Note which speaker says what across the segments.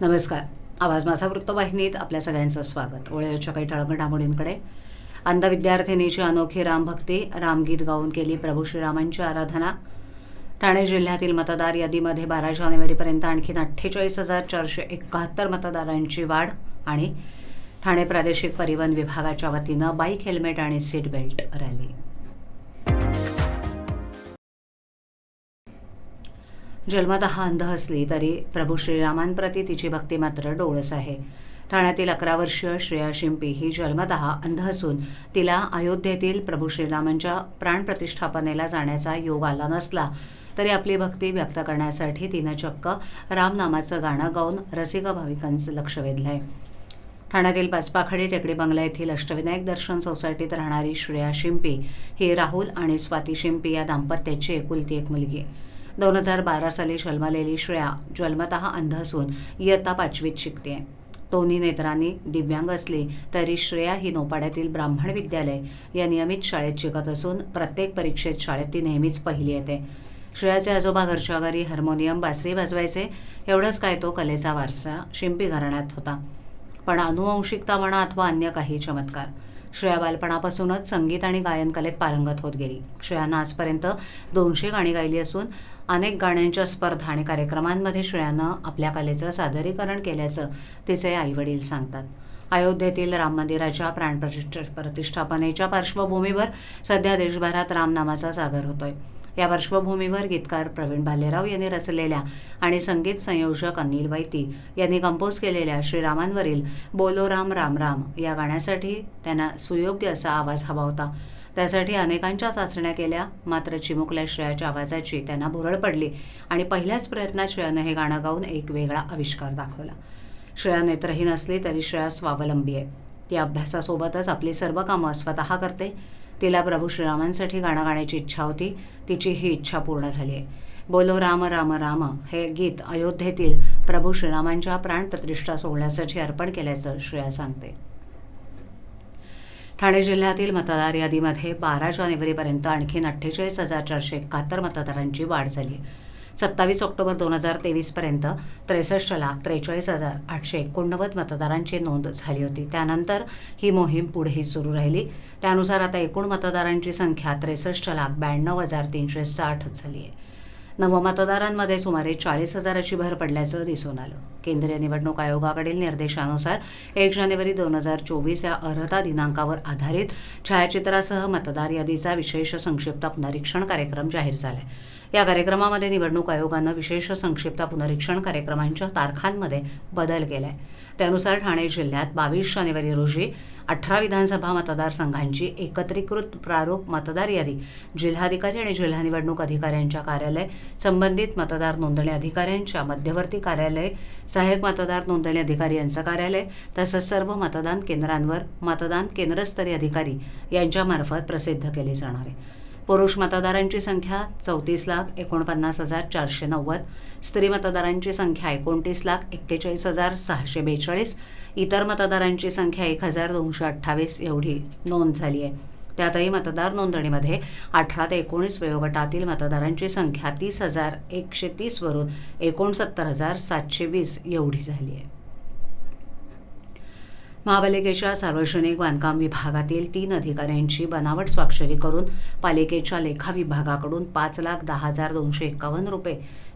Speaker 1: नमस्कार. आवाज माझा वृत्तवाहिनीत आपल्या सगळ्यांचं स्वागत. ओळ्याच्या काही ठळक घडामोडींकडे. अंध विद्यार्थिनीची अनोखी रामभक्ती रामगीत गाऊन केली प्रभू श्रीरामांची आराधना. ठाणे जिल्ह्यातील मतदार यादीमध्ये बारा जानेवारीपर्यंत आणखीन अठ्ठेचाळीस हजार चारशे एकाहत्तर मतदारांची वाढ आणि ठाणे प्रादेशिक परिवहन विभागाच्या वतीनं बाईक हेल्मेट आणि सीट बेल्ट रॅली. जन्मतः अंध असली तरी प्रभू श्रीरामांप्रती तिची भक्ती मात्र डोळस आहे. ठाण्यातील अकरा वर्षीय श्रेया शिंपी ही जन्मतः अंध असून तिला अयोध्येतील प्रभू श्रीरामांच्या प्राणप्रतिष्ठापनेला जाण्याचा योग आला नसला तरी आपली भक्ती व्यक्त करण्यासाठी तिनं चक्क रामनामाचं गाणं गाऊन रसिका भाविकांचं लक्ष वेधलंय. ठाण्यातील पाचपाखडी टेकडी बंगला येथील अष्टविनायक दर्शन सोसायटीत राहणारी श्रेया शिंपी ही राहुल आणि स्वाती शिंपी या दाम्पत्याची एकुलती एक मुलगी आहे. दोन हजार बारा साली जन्मलेली श्रेया जन्मतः अंध असून इयत्ता पाचवीत शिकते दोन्ही नेत्रांनी दिव्यांग असली तरी श्रेया ही नोपाड्यातील ब्राह्मण विद्यालय या नियमित शाळेत शिकत असून प्रत्येक परीक्षेत शाळेत ती नेहमीच पहिली येते. श्रेयाचे आजोबा घरच्या घरी हार्मोनियम बासरी वाजवायचे एवढंच काय तो कलेचा वारसा शिंपी घराण्यात होता. पण अनुवंशिकता म्हणा अथवा अन्य काही चमत्कार श्रेया बालपणापासूनच संगीत आणि गायन कलेत पारंगत होत गेली. श्रेयानं आजपर्यंत दोनशे गाणी गायली असून अनेक गाण्यांच्या स्पर्धा आणि कार्यक्रमांमध्ये श्रेयानं आपल्या कलेचं सादरीकरण केल्याचं तिचे आईवडील सांगतात. अयोध्येतील राम मंदिराच्या प्राणप्रतिष्ठ प्रतिष्ठापनेच्या पार्श्वभूमीवर सध्या देशभरात रामनामाचा सागर होतोय. या पार्श्वभूमीवर गीतकार प्रवीण भालेराव यांनी रचलेल्या आणि संगीत संयोजक अनिल वैती यांनी कंपोज केलेल्या श्रीरामांवरील बोलो राम राम राम या गाण्यासाठी त्यांना सुयोग्य असा आवाज हवा होता. त्यासाठी अनेकांच्या चाचण्या केल्या. मात्र चिमुकल्या श्रेयाच्या आवाजाची त्यांना भुरळ पडली आणि पहिल्याच प्रयत्नात श्रेयानं हे गाणं गाऊन एक वेगळा आविष्कार दाखवला. श्रेया नेत्रहीन असली तरी श्रेया स्वावलंबी आहे. ती अभ्यासासोबतच आपली सर्व कामं स्वतः करते. तिला प्रभू श्रीरामांसाठी गाणं गाण्याची इच्छा होती. तिची ही इच्छा पूर्ण झाली आहे. बोलो राम राम राम हे गीत अयोध्येतील प्रभू श्रीरामांच्या प्राणप्रतिष्ठा सोहळ्यासाठी अर्पण केल्याचं श्रेया सांगते. ठाणे जिल्ह्यातील मतदार यादीमध्ये बारा जानेवारीपर्यंत आणखीन अठ्ठेचाळीस हजार चारशे एकाहत्तर मतदारांची वाढ झाली आहे. सत्तावीस ऑक्टोबर दोन हजार तेवीसपर्यंत त्रेसष्ट लाख त्रेचाळीस हजार आठशे एकोणनव्वद मतदारांची नोंद झाली होती. त्यानंतर ही मोहीम पुढेही सुरू राहिली. त्यानुसार आता एकूण मतदारांची संख्या त्रेसष्ट लाख ब्याण्णव हजार तीनशे साठ झाली आहे. नवमतदारांमध्ये सुमारे चाळीस हजाराची भर पडल्याचं दिसून आलं. केंद्रीय निवडणूक आयोगाकडील निर्देशानुसार एक जानेवारी दोन हजार चोवीस या अर्हता दिनांकावर आधारित छायाचित्रासह मतदार यादीचा विशेष संक्षिप्त पुनरीक्षण कार्यक्रम जाहीर झालाय. या कार्यक्रमामध्ये निवडणूक आयोगानं विशेष संक्षिप्त पुनरीक्षण कार्यक्रमांच्या तारखांमध्ये बदल केलाय. त्यानुसार ठाणे जिल्ह्यात बावीस जानेवारी रोजी अठरा विधानसभा मतदारसंघांची एकत्रीकृत प्रारूप मतदार यादी जिल्हाधिकारी आणि जिल्हा निवडणूक अधिकाऱ्यांच्या कार्यालय संबंधित मतदार नोंदणी अधिकाऱ्यांच्या मध्यवर्ती कार्यालय सहाय्यक मतदार नोंदणी अधिकारी यांचं कार्यालय तसंच सर्व मतदान केंद्रांवर मतदान केंद्रस्तरीय अधिकारी यांच्यामार्फत प्रसिद्ध केली जाणार आहे. पुरुष मतदारांची संख्या चौतीस लाख एकोणपन्नास हजार चारशे नव्वद स्त्री मतदारांची संख्या एकोणतीस लाख एक्केचाळीस हजार सहाशे बेचाळीस इतर मतदारांची संख्या एक हजार दोनशे अठ्ठावीस एवढी नोंद झाली आहे. त्यातही मतदार नोंदणीमध्ये अठरा ते एकोणीस वयोगटातील मतदारांची संख्या तीस हजार एकशे तीसवरून एकोणसत्तर हजार सातशे वीस एवढी झाली आहे. महापालिकेच्या सार्वजनिक बांधकाम विभागातील तीन अधिकाऱ्यांची बनावट स्वाक्षरी करून पालिकेच्या लेखा विभागाकडून पाच लाख दहा हजार दोनशे एकावन्न रुपये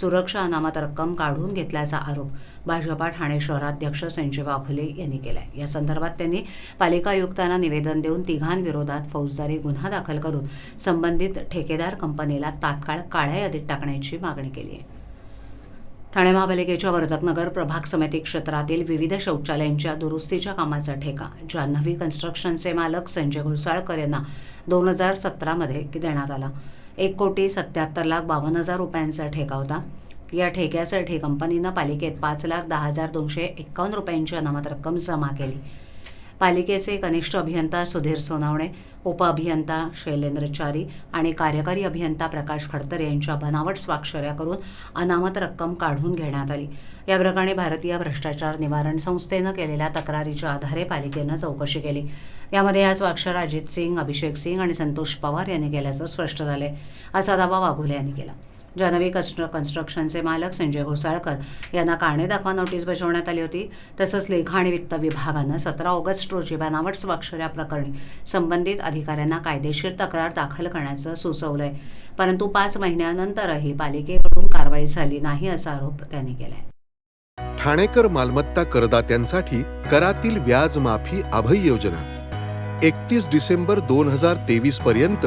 Speaker 1: सुरक्षा अनामत रक्कम काढून घेतल्याचा आरोप भाजपा ठाणे शहराध्यक्ष संजय वाघोले यांनी केलाय. या संदर्भात त्यांनी पालिका आयुक्तांना निवेदन देऊन तिघांविरोधात फौजदारी गुन्हा दाखल करून संबंधित ठेकेदार कंपनीला तात्काळ काळ्या यादीत टाकण्याची मागणी केली आहे. ठाणे महापालिकेच्या वर्धकनगर प्रभाग समिती क्षेत्रातील विविध शौचालयांच्या दुरुस्तीच्या कामाचा ठेका जान्हवी कन्स्ट्रक्शनचे मालक संजय घुसाळकर यांना दोन हजार सतरामध्ये देण्यात आला. एक कोटी सत्याहत्तर लाख बावन्न हजार रुपयांचा ठेका होता. या ठेक्यासाठी कंपनीनं पालिकेत पाच लाख दहा हजार दोनशे एक्कावन्न रुपयांची अनामत रक्कम जमा केली. पालिकेचे कनिष्ठ अभियंता सुधीर सोनावणे उपअभियंता शैलेंद्र चारी आणि कार्यकारी अभियंता प्रकाश खडतर यांच्या बनावट स्वाक्षऱ्या करून अनामत रक्कम काढून घेण्यात आली. या प्रकरणी भारतीय भ्रष्टाचार निवारण संस्थेनं केलेल्या तक्रारीच्या आधारे पालिकेनं चौकशी केली. यामध्ये या स्वाक्षर अजित सिंग अभिषेक सिंग आणि संतोष पवार यांनी केल्याचं स्पष्ट झालंय. असा दावा वाघोले यांनी केला. जानवी कन्स्ट्र कन्स्ट्रक्शनचे मालक संजय घोसाळकर यांना कारणे दाखवा नोटीस बजावण्यात आली होती. तसंच लेखा आणि वित्त विभागानं सतरा ऑगस्ट रोजी बनावट स्वाक्षऱ्या प्रकरणी संबंधित अधिकाऱ्यांना कायदेशीर तक्रार दाखल करण्याचं सुचवलंय. परंतु पाच महिन्यानंतरही पालिकेकडून कारवाई झाली नाही असा आरोप त्यांनी केलाय.
Speaker 2: ठाणेकर मालमत्ता करदात्यांसाठी करातील व्याज माफी अभय योजना. एकतीस डिसेंबर दोन हजार तेवीस पर्यंत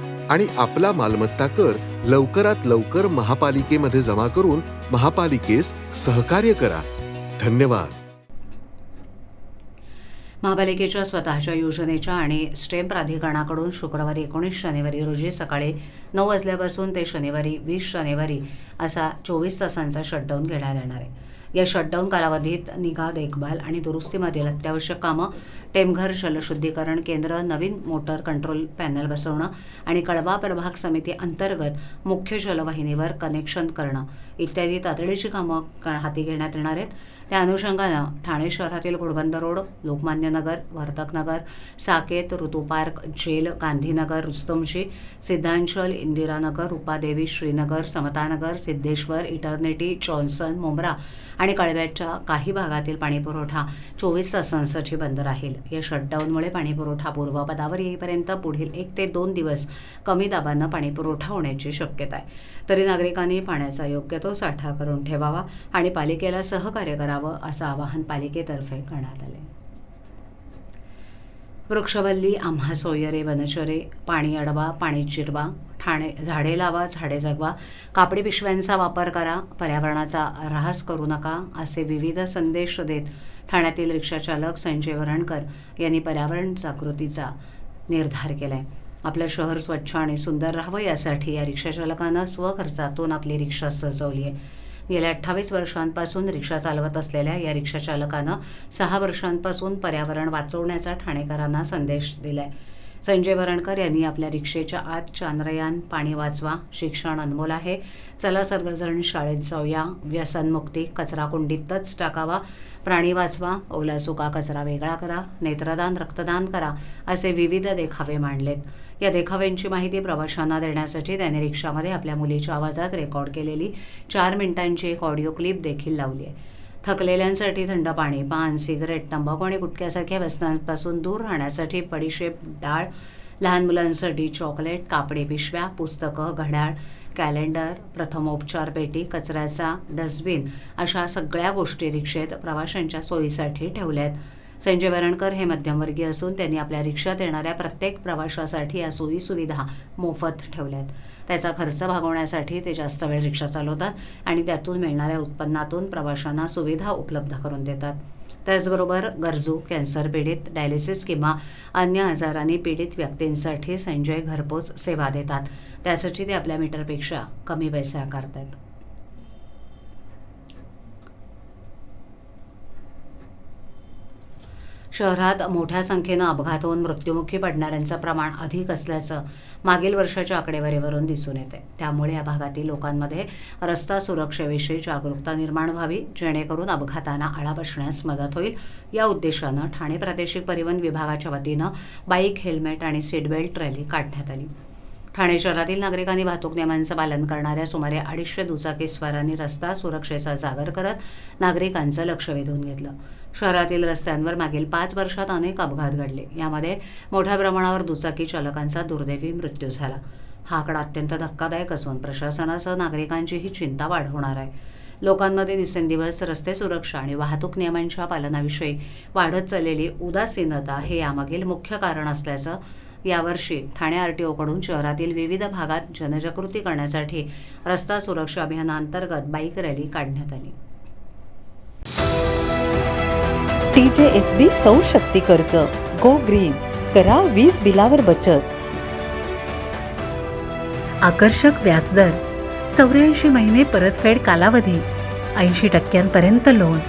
Speaker 2: आणि आपला मालमत्ता कर लवकरात लवकर महापालिकेमध्ये जमा करून महापालिकेस सहकार्य करा. धन्यवाद.
Speaker 1: महापालिकेच्या स्वतःच्या योजनेच्या आणि स्टेम प्राधिकरणाकडून शुक्रवारी एकोणीस जानेवारी रोजी सकाळी नऊ वाजल्यापासून ते शनिवारी वीस जानेवारी असा चोवीस तासांचा शटडाऊन घेण्यात येणार आहे. या शटडाऊन कालावधीत निगा देखभाल आणि दुरुस्तीमधील अत्यावश्यक कामं टेमघर जलशुद्धीकरण केंद्र नवीन मोटर कंट्रोल पॅनल बसवणं आणि कळवा प्रभाग समिती अंतर्गत मुख्य जलवाहिनीवर कनेक्शन करणं. इत्यादी तातडीची कामं हाती घेण्यात येणार आहेत. त्या अनुषंगानं ठाणे शहरातील Ghodbunder road Lokmanya Nagar Vartaknagar Saket Rutu park jail Gandhinagar Rustomjee Siddhachal Indiranagar Rupadevi Shrinagar Samatanagar Siddheshwar eternity Johnson Mumbra आणि कळव्याच्या काही भागातील पाणीपुरवठा चोवीस तासांसाठी बंद राहील. या शटडाऊनमुळे पाणीपुरवठा पूर्वपदावर येईपर्यंत पुढील एक ते दोन दिवस कमी दाबानं पाणीपुरवठा होण्याची शक्यता आहे. तरी नागरिकांनी पाण्याचा योग्य तो साठा करून ठेवावा आणि पालिकेला सहकार्य करावं असं आवाहन पालिकेतर्फे करण्यात आले वृक्षवल्ली आम्हा सोयरे वनचरे पाणी अडवा पाणी चिरवा ठाणे झाडे लावा झाडे जगवा कापडी पिशव्यांचा वापर करा पर्यावरणाचा ऱ्हास करू नका असे विविध संदेश देत ठाण्यातील रिक्षाचालक संजय वरणकर यांनी पर्यावरण जागृतीचा निर्धार केलाय. आपलं शहर स्वच्छ आणि सुंदर राहावं यासाठी या रिक्षाचालकानं स्वखर्चातून आपली रिक्षा सजवली आहे. गेल्या अठ्ठावीस वर्षांपासून रिक्षा चालवत असलेल्या या रिक्षाचालकानं सहा वर्षांपासून पर्यावरण वाचवण्याचा ठाणेकरांना संदेश दिलाय. संजय वरणकर यांनी आपल्या रिक्षेच्या आत चांद्रयान पाणी वाचवा शिक्षण अनमोल आहे. चला सर्वजण शाळेत जाऊया. व्यसनमुक्ती कचरा कुंडीतच टाकावा. प्राणी वाचवा. ओला सुका कचरा वेगळा करा. नेत्रदान रक्तदान करा असे विविध देखावे मांडलेत. या देखाव्यांची माहिती प्रवाशांना देण्यासाठी त्याने रिक्षामध्ये आपल्या मुलीच्या आवाजात रेकॉर्ड केलेली चार मिनिटांची एक ऑडिओ क्लिप देखील लावली आहे. थकलेल्यांसाठी थंड पाणी पान सिगरेट तंबाखू आणि गुटख्यासारख्या व्यसनांपासून दूर राहण्यासाठी बडीशेप डाळ लहान मुलांसाठी चॉकलेट कापडी पिशव्या पुस्तकं घड्याळ कॅलेंडर प्रथमोपचार पेटी कचऱ्याचा डस्टबिन अशा सगळ्या गोष्टी रिक्षेत प्रवाशांच्या सोयीसाठी ठेवल्या आहेत संजय वरणकर हे मध्यमवर्गीय असून त्यांनी आपल्या रिक्षात येणाऱ्या प्रत्येक प्रवाशासाठी या सोयी सुविधा मोफत ठेवल्यात. त्याचा खर्च भागवण्यासाठी ते जास्त वेळ रिक्षा चालवतात आणि त्यातून मिळणाऱ्या उत्पन्नातून प्रवाशांना सुविधा उपलब्ध करून देतात. त्याचबरोबर गरजू कॅन्सर पीडित डायलिसिस किंवा अन्य आजारांनी पीडित व्यक्तींसाठी संजय घरपोच सेवा देतात. त्यासाठी ते आपल्या मीटरपेक्षा कमी पैसे आकारतात शहरात मोठ्या संख्येनं अपघात होऊन मृत्युमुखी पडणाऱ्यांचं प्रमाण अधिक असल्याचं मागील वर्षाच्या आकडेवारीवरून दिसून येते. त्यामुळे या भागातील लोकांमध्ये रस्ता सुरक्षेविषयी जागरूकता निर्माण व्हावी जेणेकरून अपघातांना आळा बसण्यास मदत होईल. या उद्देशानं ठाणे प्रादेशिक परिवहन विभागाच्या वतीनं बाईक हेल्मेट आणि सीटबेल्ट रॅली काढण्यात आली. ठाणे शहरातील नागरिकांनी वाहतूक नियमांचं पालन करणाऱ्या सुमारे अडीचशे दुचाकीस्वारांनी रस्ता सुरक्षेचा जागर करत नागरिकांचं लक्ष वेधून घेतलं. शहरातील रस्त्यांवर मागील पाच वर्षात अनेक अपघात घडले. यामध्ये मोठ्या प्रमाणावर दुचाकी चालकांचा दुर्दैवी मृत्यू झाला. हा आकडा अत्यंत धक्कादायक असून प्रशासनासह नागरिकांचीही चिंता वाढवणार आहे. लोकांमध्ये दिवसेंदिवस रस्ते सुरक्षा आणि वाहतूक नियमांच्या पालनाविषयी वाढत चाललेली उदासीनता हे यामागील मुख्य कारण असल्याचं यावर्षी ठाणे आर टी ओकडून शहरातील विविध भागात जनजागृती करण्यासाठी रस्ता सुरक्षा अभियानांतर्गत बाईक रॅली काढण्यात आली.
Speaker 3: टी जे एस बी सौर शक्ती कर्ज गो ग्रीन करा वीज बिलावर बचत.
Speaker 4: आकर्षक व्याजदर चौऱ्याऐंशी महिने परतफेड कालावधी ऐंशी टक्क्यांपर्यंत लोन.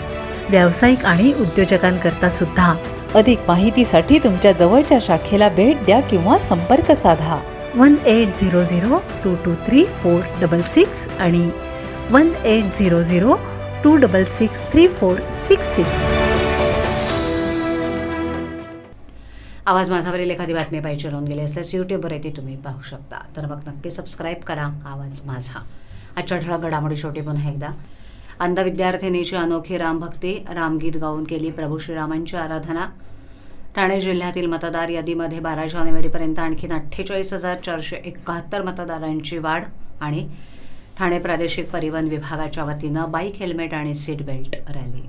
Speaker 4: व्यावसायिक आणि उद्योजकांकरता सुद्धा
Speaker 3: अधिक माहितीसाठी तुमच्या जवळच्या शाखेला भेट द्या किंवा संपर्क साधा.
Speaker 4: One eight zero zero two two three four double six आणि one eight zero zero two double six three four six six.
Speaker 1: आवाज माझावरील एखादी बातमी पाहिजे राहून गेली असल्यास यूट्यूबवर ती तुम्ही पाहू शकता. तर मग नक्की सबस्क्राईब करा. आवाज माझा. आजच्या ठळक घडामोडी शेवटी पुन्हा एकदा. अंध विद्यार्थिनीची अनोखी रामभक्ती रामगीत गाऊन केली प्रभू श्रीरामांची आराधना. ठाणे जिल्ह्यातील मतदार यादीमध्ये बारा जानेवारीपर्यंत आणखीन अठ्ठेचाळीस हजार चारशे एकाहत्तर मतदारांची वाढ आणि ठाणे प्रादेशिक परिवहन विभागाच्या वतीनं बाईक हेल्मेट आणि सीट बेल्ट रॅली.